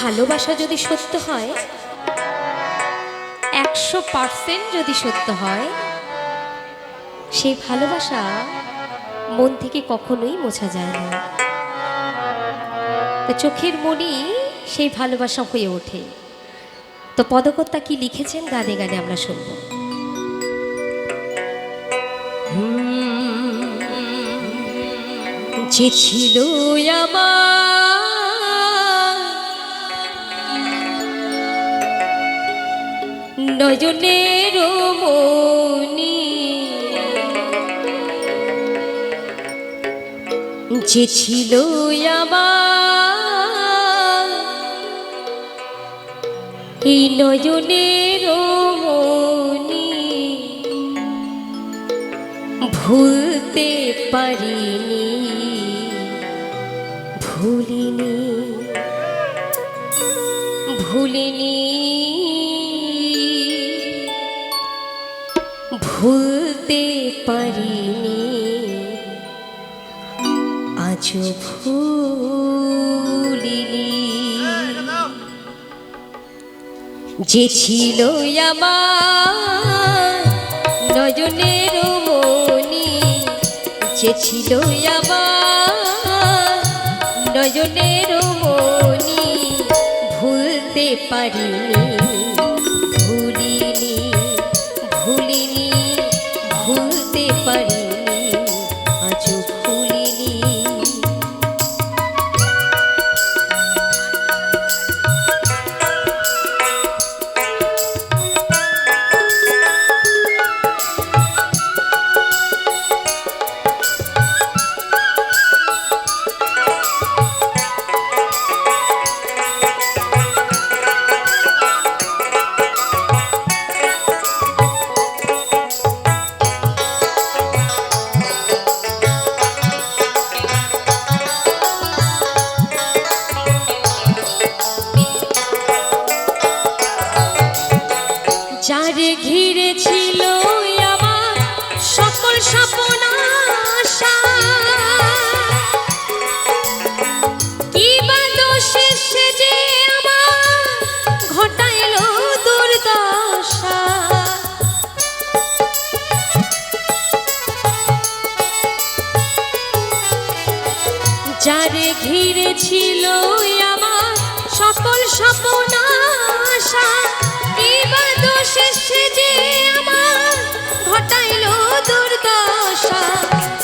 ভালোবাসা যদি সত্য হয় একশো পার্সেন্ট যদি সত্য হয় সেই ভালোবাসা মন থেকে কখনোই মোছা যায় না। তো চোখের মনি সেই ভালোবাসা হয়ে ওঠে। তো পদকর্তা কি লিখেছেন? গানে গানে আমরা শুনব। যে ছিল আমার নয়নের মনি। যে ছিল আমার এই নয়নের মনি। ভুলতে পারিনি ভুলিনি ভুলিনি। ভুলতে পারিনি। আজও ভুলিনি। যে ছিল আমার নয়নের মনি, যে ছিল আমার নয়নের মনি, ভুলতে পারিনি ভুলিনি যারে ঘিরে ছিল আমার সকল স্বপ্ন আশা এবার দোষে সে যে আমার ঘটাইল দুর্দশা।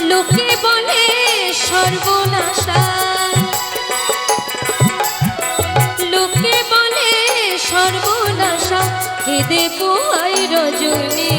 লোকে বলে সর্বনাশা। লোকে বলে সর্বনাশা। কেঁদে পোহাই রজনী?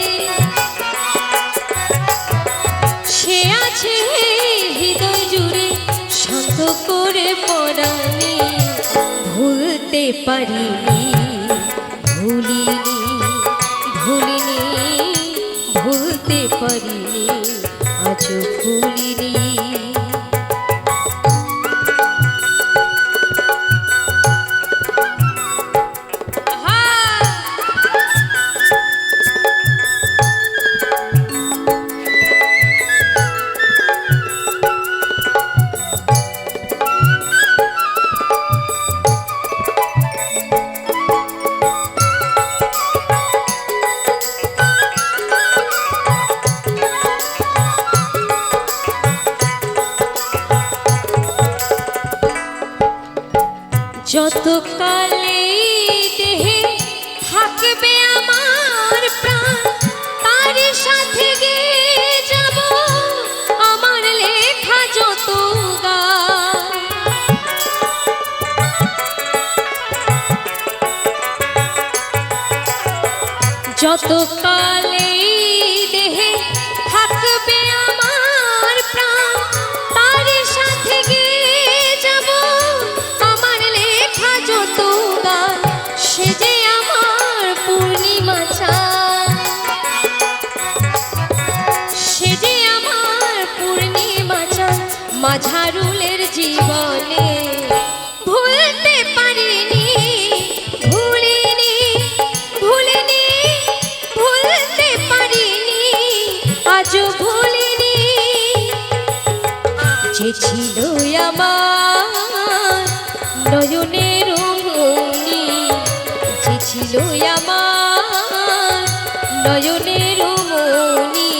করে পড়ানি ভুলতে পারিনি ভুলিনি ভুলিনি ভুলতে পারিনি আজ ভুলিনি। যত কালে দেহে থাকবে আমার প্রাণ তার সাথে যাব আমার লেখা যত যত মাঝারুলের জীবনে ভুলতে পারিনি, ভুলিনি ভুলিনি, ভুলতে পারিনি, আজও ভুলিনি। যে ছিল আমার নয়নের মনি যে ছিল আমার নয়নের মনি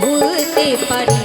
ভুলতে পারি